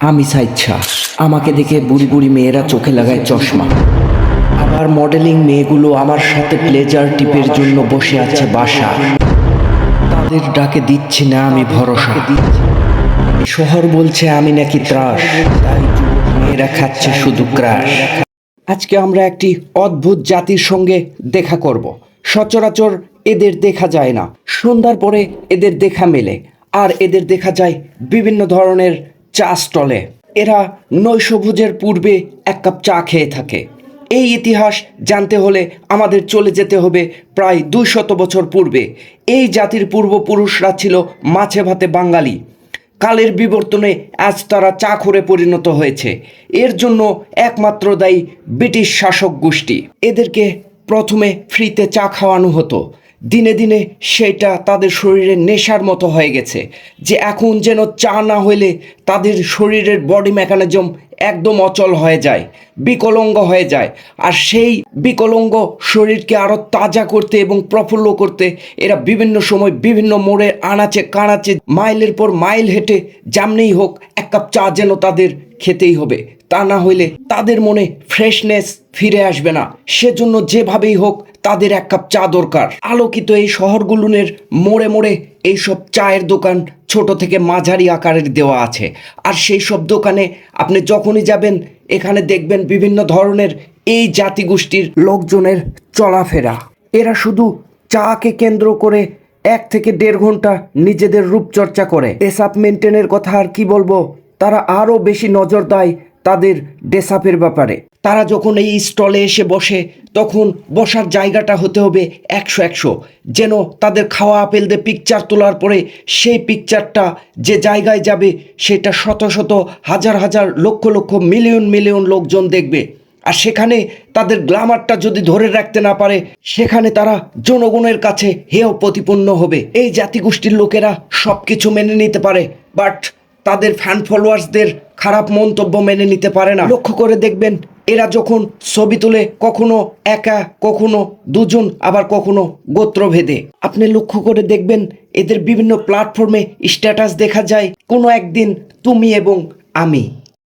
আমি সাইচ্ছা। আমাকে দেখে বুড়ি বুড়ি মেয়েরা চোখে লাগায় চশমা। আবার মডেলিং মেয়েগুলো আমার সাথে প্লেজার টিপের জন্য বসে আছে বাসা। তাদের ডাকে দিচ্ছি না আমি ভরসা। শহর বলছে আমি নাকি ত্রাস। তাই মেয়েরা খাচ্ছে শুধু ক্রাশ। আজকে আমরা একটি অদ্ভুত জাতির সঙ্গে দেখা করব। সচরাচর এদের দেখা যায় না। সন্ধ্যার পরে এদের দেখা মেলে। আর এদের দেখা যায় বিভিন্ন ধরনের চা স্টলে। এরা নৈশভোজের পূর্বে এক কাপ চা খেয়ে থাকে। এই ইতিহাস জানতে হলে আমাদের চলে যেতে হবে প্রায় দুই শত বছর পূর্বে। এই জাতির পূর্বপুরুষরা ছিল মাছে ভাতে বাঙালি। কালের বিবর্তনে আজ তারা চা চাখরে পরিণত হয়েছে। এর জন্য একমাত্র দায়ী ব্রিটিশ শাসক গোষ্ঠী। এদেরকে প্রথমে ফ্রিতে চা খাওয়ানো হতো। দিনে দিনে সেটা তাদের শরীরে নেশার মতো হয়ে গেছে, যে এখন যেন চা না হইলে তাদের শরীরের বডি মেকানিজম একদম অচল হয়ে যায়, বিকলঙ্গ হয়ে যায়। আর সেই বিকলঙ্গ শরীরকে আরও তাজা করতে এবং প্রফুল্ল করতে এরা বিভিন্ন সময় বিভিন্ন মোড়ে আনাচে কানাচে, মাইলের পর মাইল হেঁটে, যেমনেই হোক, এক কাপ চা যেন তাদের খেতেই হবে। তা না হইলে তাদের মনে ফ্রেশনেস ফিরে আসবে না। সেজন্য যেভাবেই হোক, তাদের এক কাপ চা দরকার। আলোকিত এই শহরগুলোনের মোড়ে মোড়ে এইসব চায়ের দোকান ছোট থেকে মাঝারি আকারের দেওয়া আছে। আর সেই সব দোকানে আপনি যখনই যাবেন, এখানে দেখবেন বিভিন্ন ধরনের এই জাতিগোষ্ঠীর লোকজনের চলাফেরা। এরা শুধু চাকে কেন্দ্র করে এক থেকে দেড় ঘণ্টা নিজেদের রূপচর্চা করে। ডেসাপ মেনটেনের কথা আর কি বলব? তারা আরও বেশি নজর দেয় তাদের ডেসাপের ব্যাপারে। তারা যখন এই স্টলে এসে বসে, তখন বসার জায়গাটা হতে হবে একশো একশো। যেন তাদের খাওয়া আপেল দিয়ে পিকচার তোলার পরে সেই পিকচারটা যে জায়গায় যাবে, সেটা শত শত হাজার হাজার লক্ষ লক্ষ মিলিয়ন মিলিয়ন লোকজন দেখবে। আর সেখানে তাদের গ্লামারটা যদি ধরে রাখতে না পারে, সেখানে তারা জনগণের কাছে হেয় প্রতিপন্ন হবে। এই জাতিগোষ্ঠীর লোকেরা সব কিছু মেনে নিতে পারে বাট তাদের ফ্যান ফলোয়ার্সদের খারাপ মন্তব্য মেনে নিতে পারে না। লক্ষ্য করে দেখবেন এরা যখন ছবি তুলে, কখনো একা, কখনো দুজন, আবার কখনো গোত্রভেদে। আপনি লক্ষ্য করে দেখবেন, এদের বিভিন্ন প্ল্যাটফর্মে স্ট্যাটাস দেখা যায়, কোনো একদিন তুমি এবং আমি।